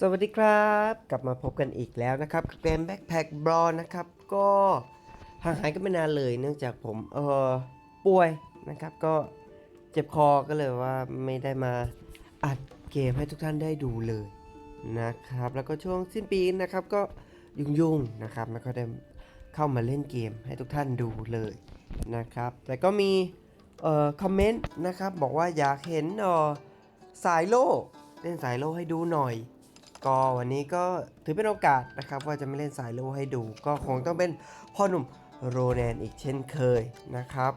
สวัสดีครับ กลับมาพบกันอีกแล้วนะครับเกมแบ็คแพคบอลนะครับ ก็ห่างหายกันไม่นานเลย เนื่องจากผมเออป่วยนะครับ ก็เจ็บคอก็เลยว่าไม่ได้มาอัดเกมให้ทุกท่านได้ดูเลยนะครับ แล้วก็ช่วงสิ้นปีนะครับ ก็ยุ่งๆนะครับไม่ค่อยได้เข้ามาเล่นเกมให้ทุกท่านดูเลยนะครับ แต่ก็มีเอ่อคอมเมนต์นะครับบอกว่าอยากเห็นเอ่อสายโลเล่นสายโลให้ดูหน่อย ก็วันนี้ก็ถือเป็นโอกาสนะครับ ว่าจะไม่เล่นสายโลให้ดู ก็คงต้องเป็นพ่อหนุ่มโรแนนอีกเช่นเคยนะครับ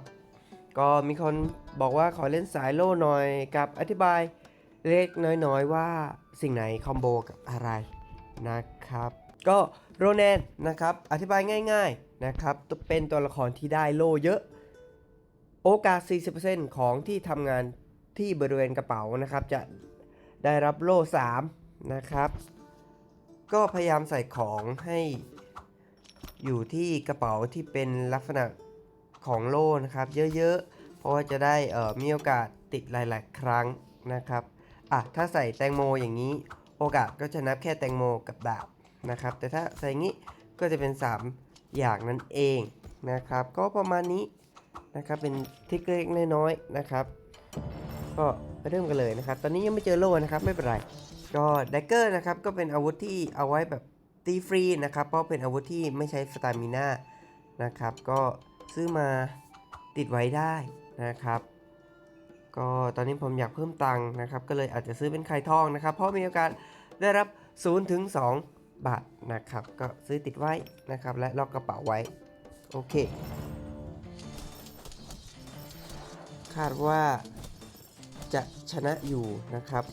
ก็มีคนบอกว่าขอเล่นสายโลหน่อยกับอธิบายเล็กน้อยๆว่าสิ่งไหนคอมโบกับอะไรนะครับก็โรแนนนะครับอธิบายง่ายๆนะครับเป็นตัวละครที่ได้โลเยอะ โอกาส 40%ของที่ทำงานที่บริเวณกระเป๋านะครับ จะได้รับโล่3 นะครับ ก็พยายามใส่ของให้อยู่ที่กระเป๋าที่เป็นลักษณะของโล่นะครับ เยอะๆ เพราะว่าจะได้เอ่อมีโอกาสติดหลาย ๆ ครั้งนะครับอะถ้าใส่แตงโมอย่างนี้โอกาสก็จะนับแค่แตงโมกับดาบนะครับ แต่ถ้าใส่งี้ก็จะเป็น 3 อย่างนั่นเองนะครับ ก็ประมาณนี้นะครับเป็นทิกเล็กน้อยๆนะครับ ก็ไปเริ่มกันเลยนะครับ ตอนนี้ยังไม่เจอโล่นะครับไม่เป็นไร ก็แดกเกอร์นะครับก็เป็นอาวุธที่เอาไว้แบบตีฟรีนะครับ เพราะเป็นอาวุธที่ไม่ใช้สตามิน่านะครับ ก็ซื้อมาติดไว้ได้นะครับ ก็ตอนนี้ผมอยากเพิ่มตังค์นะครับ ก็เลยอาจจะซื้อเป็นไข่ทองนะครับ เพราะมีโอกาสได้รับ0ถึง2บาทนะครับ ก็ซื้อติดไว้นะครับ และล็อกกระเป๋าไว้ โอเค คาดว่าจะชนะอยู่นะครับ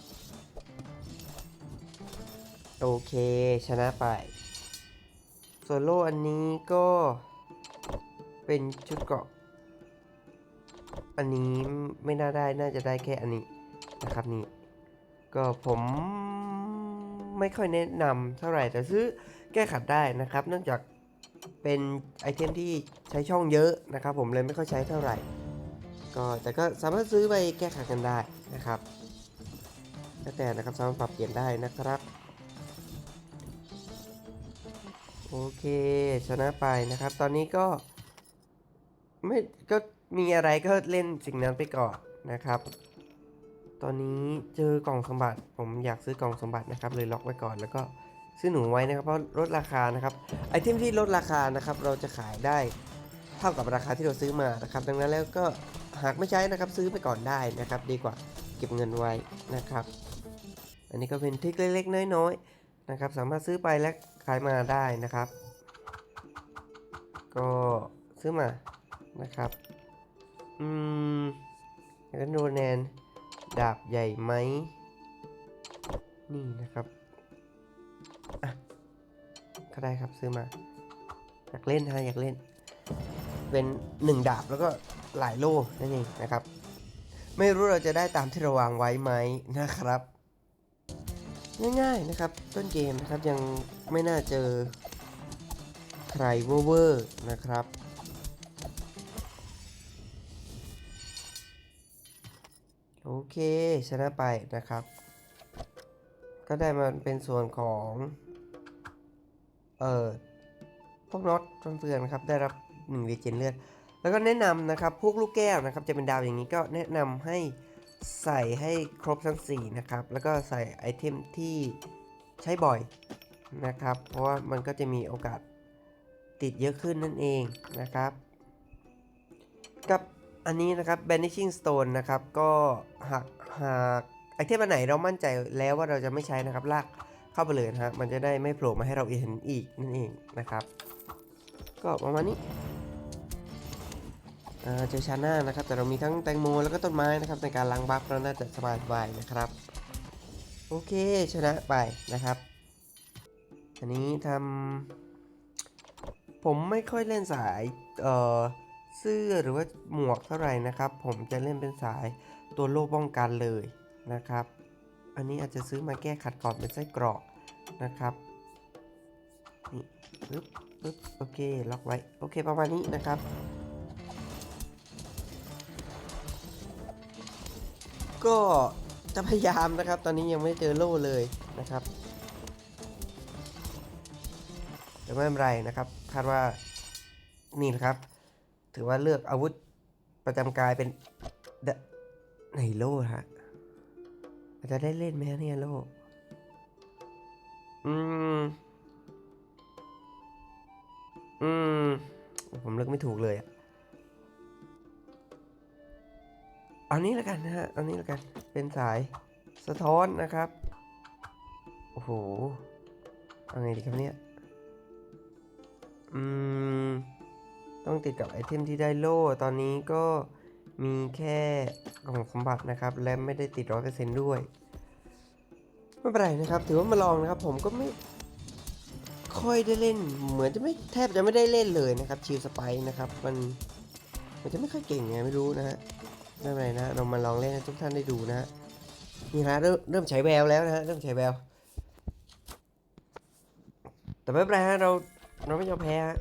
โอเค ชนะไปโซโล่อันนี้ก็เป็นชุดเกราะ อันนี้ไม่น่าได้น่าจะได้แค่อันนี้นะครับนี่ ก็ผมไม่ค่อยแนะนำเท่าไหร่แต่ซื้อแก้ขัดได้นะครับ เนื่องจากเป็นไอเทมที่ใช้ช่องเยอะนะครับ ผมเลยไม่ค่อยใช้เท่าไหร่ ก็แต่ก็สามารถซื้อไปแก้ขัดกันได้นะครับแล้วแต่นะครับสามารถปรับเปลี่ยนได้นะครับ โอเค ชนะไปนะครับ ตอนนี้ก็ ไม่ก็มีอะไรก็เล่นสิ่งนั้นไปก่อนนะครับ ตอนนี้เจอกล่องสมบัติผมอยากซื้อกล่องสมบัตินะครับ เลยล็อกไว้ก่อนแล้วก็ซื้อหนูไว้นะครับ เพราะลดราคานะครับไอเทมที่ลดราคานะครับ เราจะขายได้เท่ากับราคาที่เราซื้อมานะครับ ดังนั้นแล้วก็หากไม่ใช้นะครับซื้อไปก่อนได้นะครับ ดีกว่าเก็บเงินไว้นะครับ อันนี้ก็เป็นทริคเล็กๆน้อยๆนะครับ สามารถซื้อไปแล้วะขายมาได้นะครับ ก็ซื้อมานะครับ อืมแล้วก็โนแนนดาบใหญ่ไหม นี่นะครับอะก็ได้ครับซื้อมา อยากเล่นฮะอยากเล่น เป็นหนึ่งดาบแล้วก็หลายโล่นั่นเองนะครับ ไม่รู้เราจะได้ตามที่เราวางไว้ไหมนะครับ ง่ายๆนะครับ ต้นเกมนะครับยังไม่น่าเจอใครเวอร์นะครับ โอเคชนะไปนะครับ ก็ได้มาเป็นส่วนของ เอ่อพวกน็อตฟันเฟืองนครับ ได้รับ1เรเจนเลือด แล้วก็แนะนำนะครับ พวกลูกแก้วนะครับ จะเป็นดาวอย่างนี้ก็แนะนำให้ ใส่ให้ครบทั้ง4นะครับ แล้วก็ใส่ไอเทมที่ใช้บ่อยนะครับ เพราะว่ามันก็จะมีโอกาสติดเยอะขึ้นนั่นเองนะครับ กับอันนี้นะครับ Banishing Stone นะครับ ก็หากหากไอเทมอันไหนเรามั่นใจแล้วว่าเราจะไม่ใช้นะครับ ลากเข้าไปเลยนะฮะมันจะได้ไม่โผล่มาให้เราเห็นอีกนั่นเองนะครับ ก็ประมาณนี้ เจอชาน่านะครับ แต่เรามีทั้งแตงโมแล้วก็ต้นไม้นะครับ ในการล้างบัฟเราน่าจะสบายๆนะครับ โอเคชนะไปนะครับ อันนี้ทำผมไม่ค่อยเล่นสายเอ่อเสื้อหรือว่าหมวกเท่าไหร่นะครับ ผมจะเล่นเป็นสายตัวโล่ป้องกันเลยนะครับ อันนี้อาจจะซื้อมาแก้ขัดก่อนเป็นไส้กรอกนะครับนี่ปึ๊บปึ๊บโอเคล็อกไว้โอเคประมาณนี้นะครับ ก็จะพยายามนะครับ ตอนนี้ยังไม่เจอโล่เลยนะครับแต่ไม่เป็นไรนะครับคาดว่านี่นะครับ ถือว่าเลือกอาวุธประจำกายเป็นในโล่ฮะอาจจะได้เล่นไหมเนี่ยโล่อืม อืม ผมเลือกไม่ถูกเลยอะ เอานี้แล้วกันนะฮะ เอานี้แล้วกัน เป็นสายสะท้อนนะครับ โอ้โห เอาไงดีครับเนี่ย อืม ต้องติดกับไอเทมที่ได้โล่ ตอนนี้ก็มีแค่กล่องสมบัตินะครับ และไม่ได้ติดร้อยเปอร์เซนต์ด้วย ไม่เป็นไรนะครับ ถือว่ามาลองนะครับ ผมก็ไม่ค่อยได้เล่น เหมือนจะไม่แทบจะไม่ได้เล่นเลยนะครับ ชิลสไปนะครับ มันมันจะไม่ค่อยเก่งไงไม่รู้นะฮะ ไม่เป็นไรนะเรามาลองเล่นให้ทุกท่านได้ดูนะนี่ฮะเริ่มเริ่มฉายแววแล้วนะฮะเริ่มฉายแววแต่ไม่เป็นไรฮะเราเราไม่ยอมแพ้ฮะ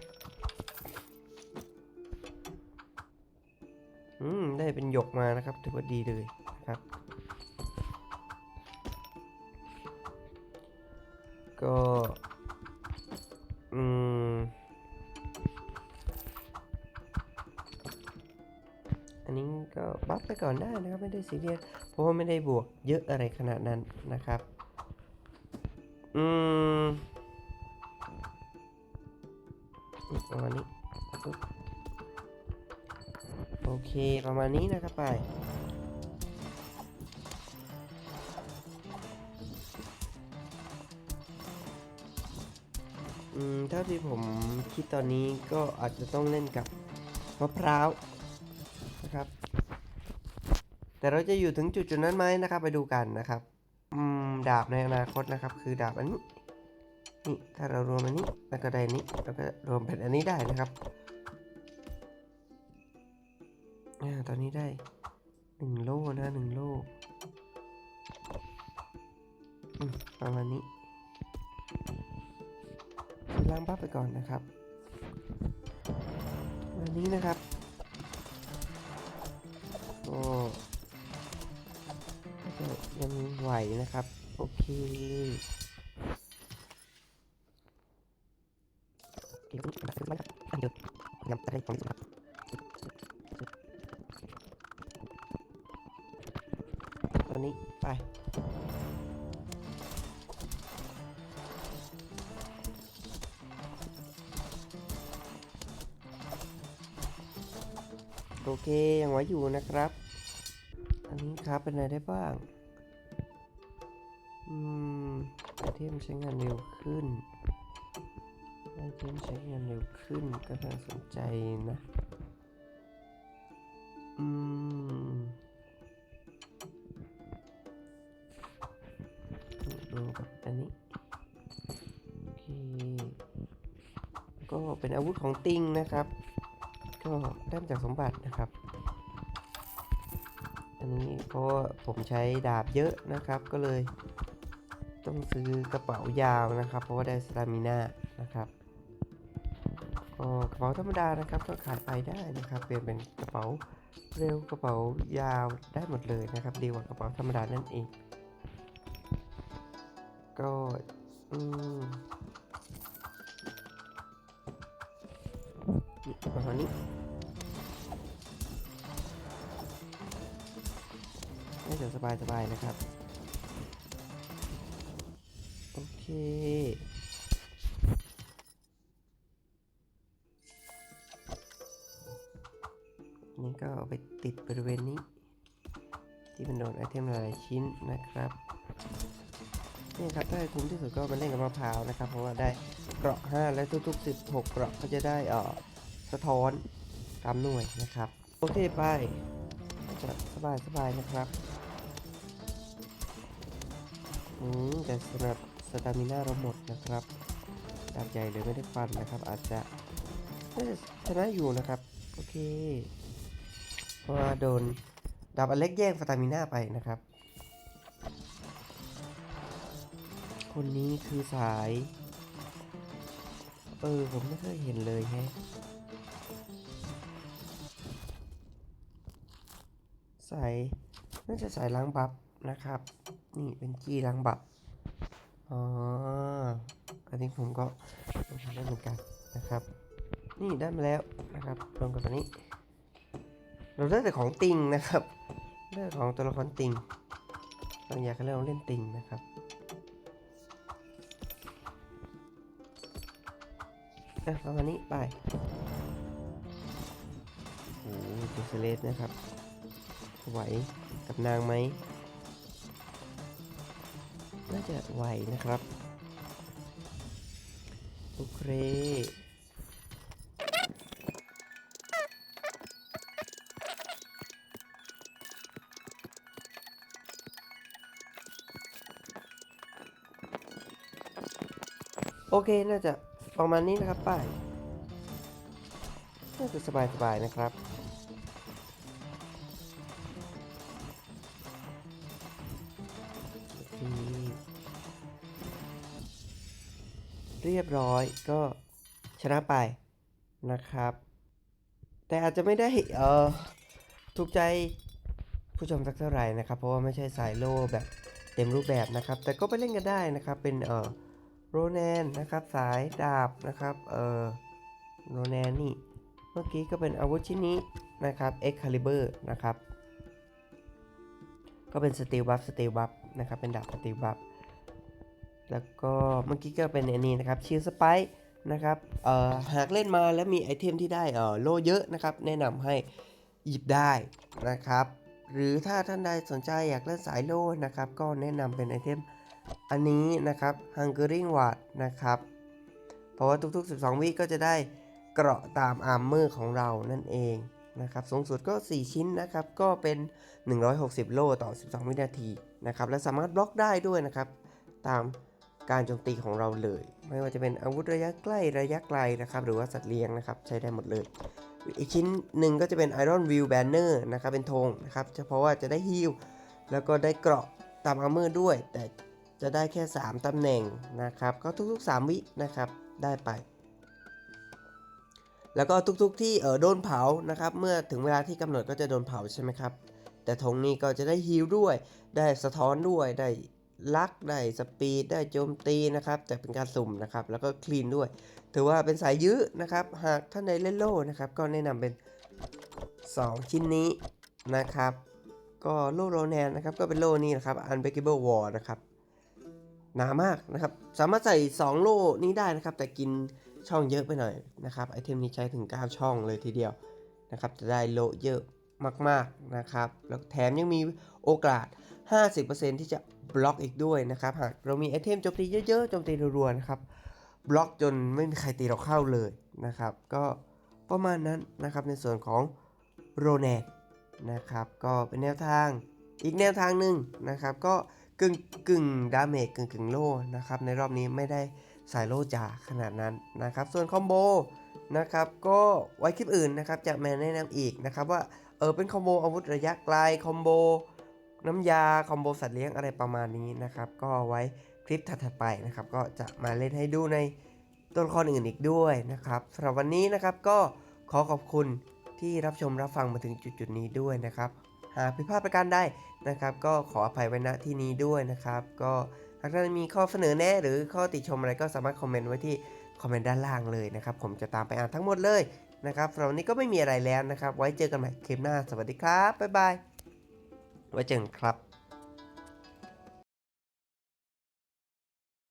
อืมได้เป็นหยกมานะครับถือว่าดีเลยนะครับ ก็ บัฟไปก่อนได้นะครับไม่ได้ซีเรียสเพราะว่าไม่ได้บวกเยอะอะไรขนาดนั้นนะครับ อืมประมาณนี้โอเคประมาณนี้นะครับไปอืมเท่าที่ผมคิดตอนนี้ก็อาจจะต้องเล่นกับมะพร้าว แต่เราจะอยู่ถึงจุดจุดนั้นไหมนะครับ ไปดูกันนะครับอืมดาบในอนาคตนะครับ คือดาบอันนี้นี่ถ้าเรารวมอันนี้แล้วก็ได้นี้แล้วก็รวมเป็นอันนี้ได้นะครับอ่าตอนนี้ได้หนึ่งโลนะหนึ่งโล่อืมประมาณนี้ล้างบัฟไปก่อนนะครับวันนี้นะครับโอ้ก็ ยังไหวนะครับ โอเคเก็บไว้ก่อนนะครับอันเดียวนำไปได้ของครับตอนนี้ไปโอเคยังไหวอยู่นะครับ อันนี้ครับเป็นอะไรได้บ้าง อืมไอเทมใช้งานเร็วขึ้นไอเทมใช้งานเร็วขึ้นก็น่าสนใจนะ อืมรวมกับอันนี้ โอเค ก็เป็นอาวุธของติงนะครับ ก็ได้จากสมบัตินะครับอันนี้เพราะผมใช้ดาบเยอะนะครับก็เลย ต้องซื้อกระเป๋ายาวนะครับ เพราะว่าได้สตามิน่านะครับก็กระเป๋าธรรมดานะครับก็ขายไปได้นะครับ เปลี่ยนเป็นกระเป๋าเร็วกระเป๋ายาวได้หมดเลยนะครับ ดีกว่ากระเป๋าธรรมดานั่นเอง ก็อืมนี่ประมาณนี้น่าจะสบายสบายๆนะครับ เคนี่ก็เอาไปติดบริเวณนี้ ที่เป็นโดนไอเทมหลายชิ้นนะครับนี่ครับถ้าคุ้มที่สุดก็มาเล่นกับมะพร้าวนะครับ เพราะว่าได้เกราะ 5 และทุกๆ 16 เกราะก็จะได้อ่อสะท้อนตามหน่วยนะครับ โอเคไปจะสบายสบายๆนะครับอืมแต่สำหรับ ตามิน่าเราหมดนะครับดาบใหญ่เลยไม่ได้ฟันนะครับ อาจจะน่าจะชนะอยู่นะครับ โอเค เพราะว่าโดนดาบอันเล็กแย่งสตามิน่าไปนะครับ คนนี้คือสาย เออ ผมไม่เคยเห็นเลยแฮะสายน่าจะสายล้างบัฟนะครับ นี่เป็นจี้ล้างบัฟ อ๋ออันอันนี้ผมก็ลงทำได้เหมือนกันนะครับ นี่ได้มาแล้วนะครับลงกับอันนี้ เราได้แต่ของติงนะครับได้แต่ของตัวละครติงบาอยากเรียกว่าเล่นติงนะครับอะประมาณนี้ไปโอ้โหดูสเลสนะครับไหวกับนางไหม น่าจะไหวนะครับ โอเคโอเค น่าจะประมาณนี้นะครับป้าย น่าจะสบายๆนะครับ เรียบร้อยก็ชนะไปนะครับ แต่อาจจะไม่ได้เออถูกใจผู้ชมสักเท่าไหร่นะครับ เพราะว่าไม่ใช่สายโล่แบบเต็มรูปแบบนะครับ แต่ก็ไปเล่นกันได้นะครับเป็นเออโรแนนนะครับสายดาบนะครับเออโรแนนนี่เมื่อกี้ก็เป็นอาวุธชิ้นนี้นะครับ Excalibur นะครับก็เป็นสตีลบัฟสตีลบัฟนะครับเป็นดาบสตีลบัฟ แล้วก็เมื่อกี้ก็เป็นอันนี้นะครับชิลสไปนะครับเอ่อหากเล่นมาแล้วมีไอเทมที่ได้เอ่อโลเยอะนะครับ แนะนำให้หยิบได้นะครับ หรือถ้าท่านใดสนใจอยากเล่นสายโลนะครับ ก็แนะนำเป็นไอเทมอันนี้นะครับ Hungering Ward นะครับ เพราะว่าทุก ๆ 12 วิก็จะได้เกราะตามอาร์มเมอร์ของเรานั่นเองนะครับ สูงสุดก็ 4 ชิ้นนะครับ ก็เป็น 160 โลต่อ 12 วินาทีนะครับ และสามารถบล็อกได้ด้วยนะครับ ตาม การโจมตีของเราเลย ไม่ว่าจะเป็นอาวุธระยะใกล้ระยะไกลนะครับ หรือว่าสัตว์เลี้ยงนะครับ ใช้ได้หมดเลย อีกชิ้นหนึ่งก็จะเป็น Iron View Banner นะครับ เป็นธงนะครับเฉพาะว่าจะได้ฮิลแล้วก็ได้เกราะตามอาร์เมอร์ด้วย แต่จะได้แค่ 3ตำแหน่งนะครับ ก็ทุกๆ 3 วินะครับ ได้ไป แล้วก็ทุกๆ ที่เออโดนเผานะครับ เมื่อถึงเวลาที่กำหนดก็จะโดนเผาใช่ไหมครับ แต่ธงนี้ก็จะได้ฮิลด้วย ได้สะท้อนด้วย ได้ ลักได้สปีดได้โจมตีนะครับ แต่เป็นการสุ่มนะครับ แล้วก็คลีนด้วย ถือว่าเป็นสายยื้อนะครับ หากท่านใดเล่นโล่นะครับ ก็แนะนำเป็น 2 ชิ้นนี้นะครับ ก็โล่โรแนนนะครับ ก็เป็นโล่นี้นะครับ Unbreakable Wall นะครับหนามากนะครับ สามารถใส่ 2 โล่นี้ได้นะครับ แต่กินช่องเยอะไปหน่อยนะครับไอเทมนี้ใช้ถึง 9 ช่องเลยทีเดียวนะครับ จะได้โลเยอะมากๆนะครับ แล้วแถมยังมีโอกาส 50%ที่จะ บล็อกอีกด้วยนะครับ หากเรามีไอเทมโจมตีเยอะๆโจมตีรัวๆนะครับ บล็อกจนไม่มีใครตีเราเข้าเลยนะครับ ก็ประมาณนั้นนะครับในส่วนของโรแนนนะครับ ก็เป็นแนวทางอีกแนวทางหนึ่งนะครับ ก็กึ่งกึ่งดาเมจกึ่งกึ่งโล่นะครับ ในรอบนี้ไม่ได้สายโล่จ๋าขนาดนั้นนะครับ ส่วนคอมโบนะครับก็ไว้คลิปอื่นนะครับจะมาแนะนำอีกนะครับว่าเออเป็นคอมโบอาวุธระยะไกลคอมโบ น้ำยาคอมโบสัตว์เลี้ยงอะไรประมาณนี้นะครับ ก็ไว้คลิปถัดๆไปนะครับ ก็จะมาเล่นให้ดูในตัวละครอื่นอีกด้วยนะครับสำหรับวันนี้นะครับก็ขอขอบคุณที่รับชมรับฟังมาถึงจุดๆนี้ด้วยนะครับ หากผิดพลาดประการใดนะครับ ก็ขออภัยไว้ณที่นี้ด้วยนะครับ ก็หากท่านมีข้อเสนอแนะหรือข้อติชมอะไรก็สามารถคอมเมนต์ไว้ที่คอมเมนต์ด้านล่างเลยนะครับ ผมจะตามไปอ่านทั้งหมดเลยนะครับสำหรับวันนี้ก็ไม่มีอะไรแล้วนะครับ ไว้เจอกันใหม่คลิปหน้าสวัสดีครับบ๊ายบาย ไว้เจอกันครับ